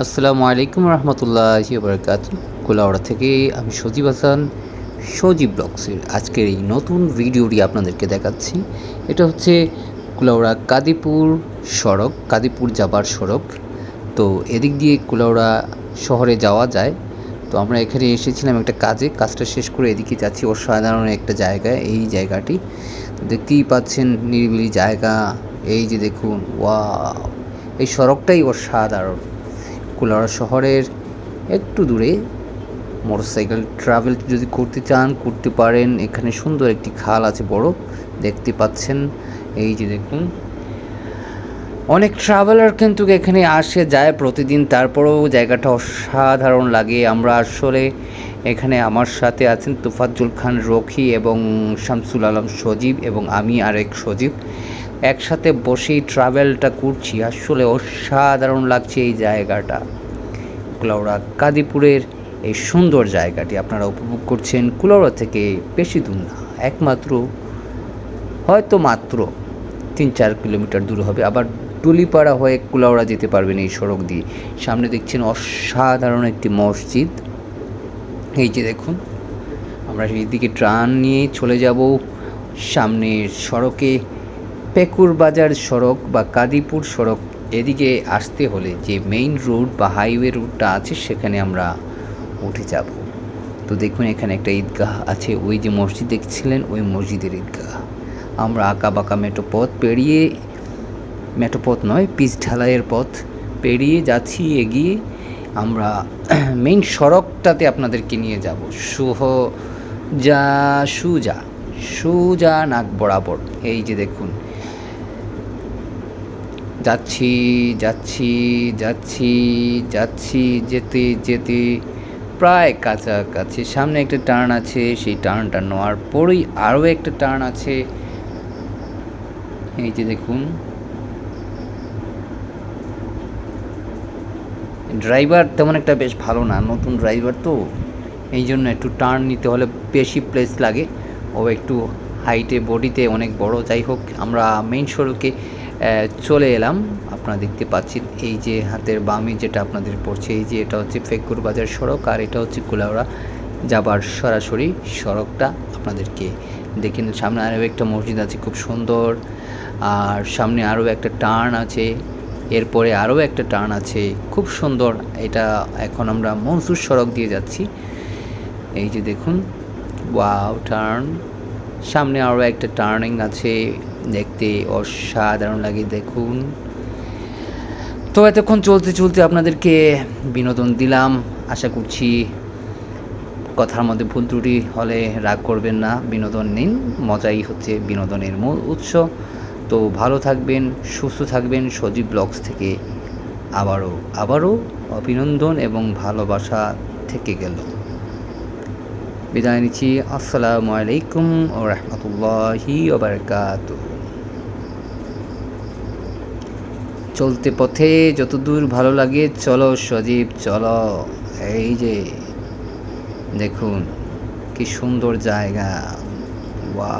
আসসালামু আলাইকুম রহমতুল্লাহ বরকাত কুলাওড়া থেকে আমি সজীব হাসান, সজীব ব্লগসের আজকের এই নতুন ভিডিওটি আপনাদেরকে দেখাচ্ছি। এটা হচ্ছে কুলাউড়া কাদিপুর সড়ক, কাদিপুর যাবার সড়ক। তো এদিক দিয়ে কুলাউড়া শহরে যাওয়া যায়। তো আমরা এখানে এসেছিলাম একটা কাজে, কাজটা শেষ করে এদিকে যাচ্ছি অসাধারণ একটা জায়গা, এই জায়গাটি। দেখতেই পাচ্ছেন নিরিবিলি জায়গা, এই যে দেখুন ওয়া এই সড়কটাই অসাধারণ। কুলাউড়া শহরের একটু দূরে। মোটরসাইকেল ট্রাভেল যদি করতে চান, করতে পারেন। এখানে সুন্দর একটি খাল আছে বড়। দেখতে পাচ্ছেন, এই যে দেখুন। অনেক ট্রাভেলার কিন্তু এখানে আসে, যায় প্রতিদিন। তারপরেও জায়গাটা অসাধারণ লাগে। আমরা আসলে এখানে আমার সাথে আছেন তুফাজ্জুল খান রকি এবং শামসুল আলম সজীব এবং আমি আরেক সজীব। একসাথে বসেই ট্রাভেলটা করছি। আসলে অসাধারণ লাগছে এই জায়গাটা। কুলাউড়া কাদিপুরের এই সুন্দর জায়গাটি আপনারা উপভোগ করছেন। কুলাউড়া থেকে বেশি দূর না, একমাত্র, হয়তো মাত্র তিন চার কিলোমিটার দূর হবে। আবার টুলিপাড়া হয়ে কুলাউড়া যেতে পারবেন এই সড়ক দিয়ে। সামনে দেখছেন অসাধারণ একটি মসজিদ। এই যে দেখুন, আমরা সেই দিকে ট্রান নিয়ে চলে যাব। সামনের সড়কে পেকুর বাজার সড়ক বা কাদিপুর সড়ক এদিকে আসতে হলে যে মেইন রোড বা হাইওয়ে রুটটা আছে সেখানে আমরা উঠে যাব। তো দেখুন, এখানে একটা ঈদগাহ আছে। ওই যে মসজিদ দেখছিলেন, ওই মসজিদের ঈদগাহ। আমরা আঁকা বাঁকা মেটো পথ পেরিয়ে, মেটো পথ নয়, পিচ ঢালাইয়ের পথ পেরিয়ে যাচ্ছি, এগিয়ে আমরা মেইন সড়কটাতে আপনাদেরকে নিয়ে যাব। সুহ যা, সুজা সুজা নাক বরাবর। এই যে দেখুন যাচ্ছি যাচ্ছি যাচ্ছি যাচ্ছি, যেতে যেতে। প্রায় কাছাকাছি। সামনে একটা টার্ন আছে, সেই টার্নটা নেওয়ার পরেই আরও একটা টার্ন আছে। এই যে দেখুন। ড্রাইভার তেমন একটা বেশ ভালো না, নতুন ড্রাইভার তো। এই জন্য একটু টার্ন নিতে হলে বেশি প্লেস লাগে। ও একটু হাইটে, বডিতে অনেক বড়। যাই হোক, আমরা মেইন সড়কে চলে এলাম। আপনারা দেখতে পাচ্ছেন এই যে হাতের বামে যেটা আপনাদের পড়ছে, এই যে এটা হচ্ছে ফেকুর বাজার সড়ক আর এটা হচ্ছে কুলাউড়া। যাবার সরাসরি সড়কটা আপনাদেরকে দেখেন সামনে আরও একটা মসজিদ আছে খুব সুন্দর। আর সামনে আরও একটা টার্ন আছে। এরপরে আরও একটা টার্ন আছে। খুব সুন্দর। এটা এখন আমরা মনসুর সড়ক দিয়ে যাচ্ছি। এই যে দেখুন, ওয়াও, টার্ন। সামনে আরও একটা টার্নিং আছে। দেখতে অসাধারণ লাগে, দেখুন। তো এতক্ষণ চলতে চলতে আপনাদেরকে বিনোদন দিলাম। আশা করছি কথার মধ্যে ভুল ত্রুটি হলে রাগ করবেন না। বিনোদন নিন, মজাই হচ্ছে বিনোদনের মূল উৎস। তো ভালো থাকবেন, সুস্থ থাকবেন। সজীব ব্লগস থেকে আবারও আবারও অভিনন্দন এবং ভালোবাসা থেকে গেল। বিদায় নিচ্ছি। আসসালামু আলাইকুম ও রহমতুল্লাহি ওবরকাত চলতে পথে যতদূর ভালো লাগে, চলো সজীব, চলো। এই যে, দেখুন, কি সুন্দর জায়গা। ওয়া